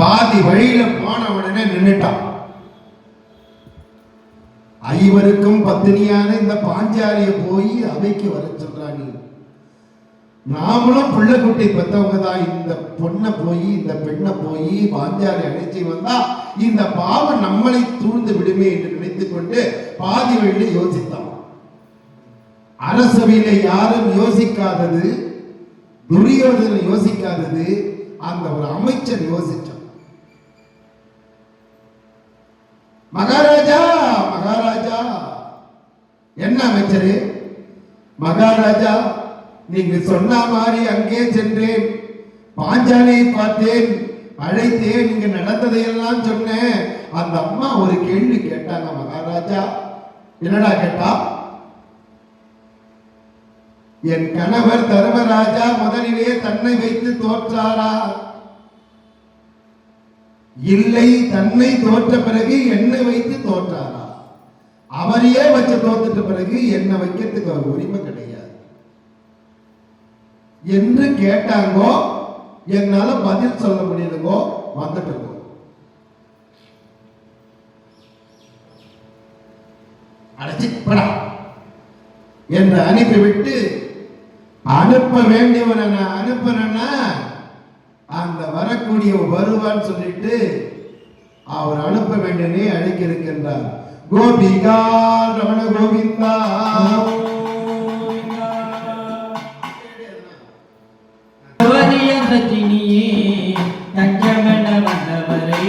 பாதி வழியில போன உடனே நின்னுட்டான். ஐவருக்கும் பத்தினியான இந்த பாஞ்சாலிய போய் அவைக்கு வர சொல்றானி நாமளும் பிள்ளைக்குட்டி பெத்தவங்க தான் இந்த பொண்ணை போய் இந்த பெண்ணை போய் பாஞ்சாலி அழைச்சி வந்தா இந்த பாவம் நம்மளை தூழ்ந்து விடுமே என்று நினைத்துக் கொண்டு பாதி வழியில யோசித்தான். அரசவையில யாரும் யோசிக்காதது துரியோதனை யோசிக்காதது அந்த ஒரு அமைச்சர் யோசிச்சான் மகாராஜா மகாராஜா என்ன அமைச்சரே? மகாராஜா நீங்க சொன்ன மாதிரி அங்கே சென்றேன். பாஞ்சாலியை பார்த்தேன். அழைத்தேன். நீங்க நடந்ததையெல்லாம் சொன்னேன். அந்த அம்மா ஒரு கேள்வி கேட்டாங்க மகாராஜா. என்னடா கேட்டா? என் கணவர் தர்மராஜா முதலிலே தன்னை வைத்து தோற்றாரா? இல்லை தன்னை தோற்ற பிறகு என்னை வைத்து தோற்றாரா? அவரையே வச்சு தோத்துட்ட பிறகு என்னை வைக்கிறதுக்கு அவர் உரிமை கிடையாது. என்று கேட்டாங்கோ என்னால பதில் சொல்ல முடியலங்கோ வந்துட்டுங்கோ. அடைச்சி படா. என்று அனுப்பிவிட்டு அனுப்ப வேண்டியவனை நான் அனுப்புறேன்னா அந்த வரக்கூடிய வருவான்னு சொல்லிட்டு அவர் அனுப்ப வேண்டியனே அழைக்க இருக்கின்றார். கோபிகா ரமண கோவிந்தா. கவரிய சத்தினியே தஞ்சமென வந்தவரே.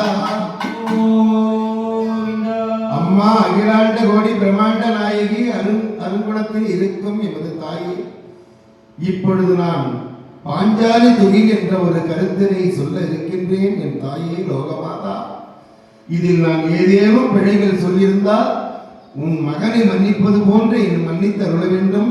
பிரம்மாண்ட நாயகி அருண் அருங்குணத்தில் இருக்கும் எமது தாயே. இப்பொழுது நான் பாஞ்சாலி துகி என்ற ஒரு கருத்தினை சொல்ல இருக்கின்றேன் என் தாயே லோகமாதா. இதில் நான் ஏதேனும் பிழைகள் சொல்லியிருந்தால் உன் மகனை மன்னிப்பது போன்று என் மன்னித்தருள வேண்டும்